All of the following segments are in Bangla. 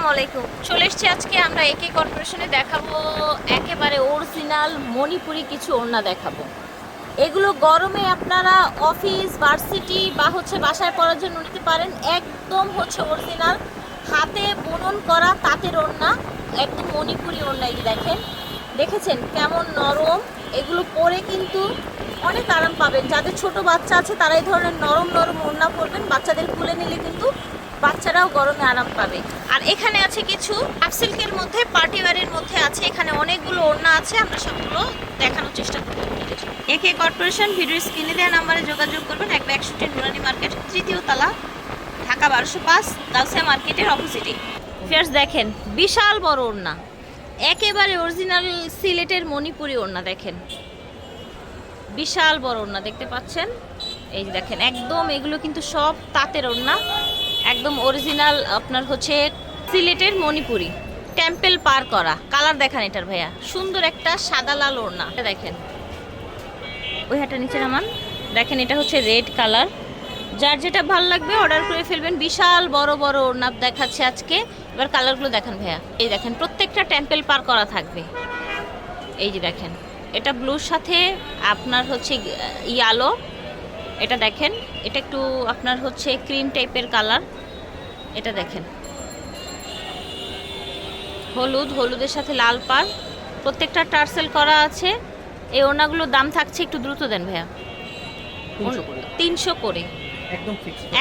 আসসালামু আলাইকুম। চলে এসছি আজকে, আমরা একে কর্পোরেশনে দেখাবো, একেবারে অরিজিনাল মণিপুরি কিছু ওড়না দেখাবো। এগুলো গরমে আপনারা অফিস ভার্সিটি বা হচ্ছে বাসায় পড়ার জন্য নিতে পারেন। একদম হচ্ছে অরিজিনাল হাতে বুনন করা তাঁতের ওড়না, একদম মণিপুরি ওড়না দেখেন। দেখেছেন কেমন নরম? এগুলো পরে কিন্তু অনেক আরাম পাবেন। যাদের ছোট বাচ্চা আছে, তারা এই ধরনের নরম নরম ওড়না পরবেন। বাচ্চাদের কুলে নিলে কিন্তু বাচ্চারাও গরমে আরাম পাবে। আর এখানে আছে কিছু সিল্কের মধ্যে পার্টি ওয়ারের মধ্যে আছে। এখানে অনেকগুলো ওড়না আছে, আমরা সবগুলো দেখানোর চেষ্টা করব। একে কর্পোরেশন, ভিডিও স্ক্রিনে দেওয়া নাম্বারে যোগাযোগ করবেন। এক একষট্টি নুরানি মার্কেট, তৃতীয় তলা, ঢাকা বারোশো পাঁচ গাউসিয়া মার্কেটের অপোজিটে ফিয়ার্স দেখেন, বিশাল বড় ওড়না। একেবারে অরিজিনাল সিলেটের মণিপুরি ওড়না, দেখেন। বিশাল বড় ওড়না, দেখতে পাচ্ছেন? এই দেখেন, একদম এগুলো কিন্তু সব তাঁতের ওড়না। একদম অরিজিনাল আপনার হচ্ছে সিলেটের মণিপুরি। টেম্পেল পার করা। কালার দেখান এটার ভাইয়া। সুন্দর একটা সাদা লাল ওড়না। দেখেন। ওই হাটটা নিচে নামান। দেখেন, এটা হচ্ছে রেড কালার যার যেটা ভালো লাগবে অর্ডার করে ফেলবেন। বিশাল বড় বড় ওড়না দেখাচ্ছে আজকে। এবার কালারগুলো দেখেন ভাইয়া। এই দেখেন, প্রত্যেকটা টেম্পেল পার করা থাকবে। এই যে দেখেন, এটা ব্লুর সাথে আপনার হচ্ছে ইয়ালো এটা দেখেন এটা একটু আপনার হচ্ছে ক্রিম টাইপের কালার এটা দেখেন। হলুদ হলুদের সাথে লাল পার প্রত্যেকটা টার্সেল করা আছে। এই ওড়নাগুলোর দাম থাকছে একটু দ্রুত দেন ভাইয়া। তিনশো করে।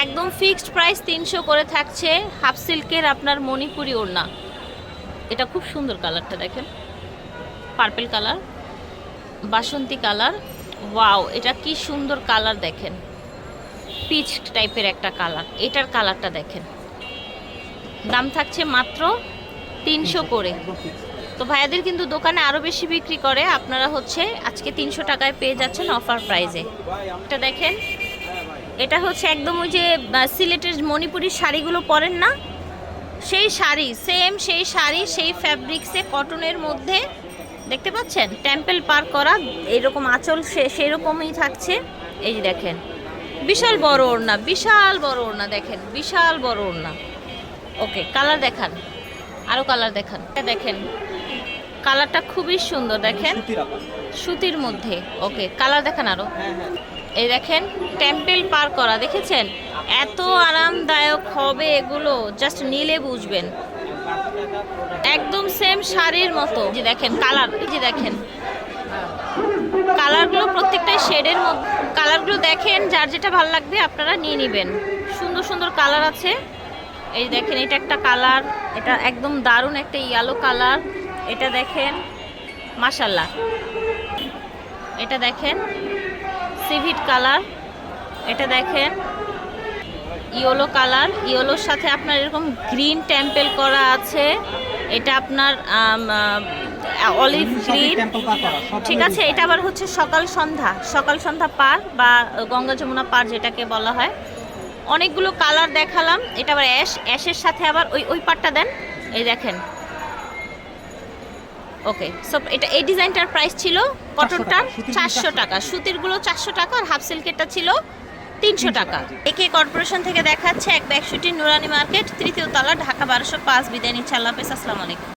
একদম ফিক্সড প্রাইস তিনশো করে থাকছে হাফ সিল্কের আপনার মণিপুরি ওড়না। এটা খুব সুন্দর কালারটা দেখেন। পার্পেল কালার বাসন্তী কালার ওয়াও এটা কি সুন্দর কালার দেখেন। পিচ টাইপের একটা কালার এটার কালারটা দেখেন। দাম থাকছে মাত্র তিনশো করে। তো ভাইয়াদের কিন্তু দোকানে আরও বেশি বিক্রি করে। আপনারা হচ্ছে আজকে তিনশো টাকায় পেয়ে যাচ্ছেন অফার প্রাইজে এটা দেখেন। এটা হচ্ছে একদম ওই যে সিলেটের মণিপুরি শাড়িগুলো পরেন না? সেই শাড়ি সেম সেই শাড়ি সেই ফ্যাব্রিক্সে কটনের মধ্যে দেখতে পাচ্ছেন? টেম্পল পার করা এরকম আঁচল সে সেরকমই থাকছে। এই যে দেখেন বিশাল বড় ওড়না বিশাল বড় ওড়না দেখেন বিশাল বড় ওড়না। ওকে কালার দেখান আরও কালার দেখান। দেখেন কালারটা খুবই সুন্দর দেখেন। সুতির মধ্যে ওকে কালার দেখান আরও হ্যাঁ হ্যাঁ। এই দেখেন টেম্পেল পার করা দেখেছেন? এত আরামদায়ক হবে এগুলো জাস্ট নিলে বুঝবেন। একদম সেম শাড়ির মতো। যে দেখেন কালার এই যে দেখেন। কালারগুলো প্রত্যেকটাই শেডের মধ্যে কালারগুলো দেখেন, যার যেটা ভালো লাগবে আপনারা নিয়ে নেবেন। সুন্দর সুন্দর কালার আছে। এই দেখেন, এটা একটা কালার এটা একদম দারুণ একটা ইয়েলো কালার এটা দেখেন মাশাল্লাহ এটা দেখেন সিভিট কালার এটা দেখেন ইয়েলো কালার। ইয়েলোর সাথে আপনার এরকম গ্রিন টেম্পেল করা আছে। এটা আপনার অলিভ গ্রিন। ঠিক আছে এটা আবার হচ্ছে সকাল সন্ধ্যা। সকাল সন্ধ্যা পার বা গঙ্গা যমুনা পার যেটাকে বলা হয়। অনেকগুলো কালার দেখালাম। এটা আবার অ্যাশ অ্যাশের সাথে আবার ওই ওই পাটটা দেন। এই দেখেন। ওকে সো এটা এই ডিজাইনটার প্রাইস ছিল কটনটার চারশো টাকা। সুতিরগুলো চারশো টাকা আর হাফ সিল্কেরটা ছিল তিনশো টাকা। একে কর্পোরেশন থেকে দেখাচ্ছে এক ব্যাগশুটি নুরানি মার্কেট, তৃতীয় তলা, ঢাকা বারোশো পাঁচ। বিদায় নিচ্ছে। আল্লাহ হাফেজ। আলাইকুম।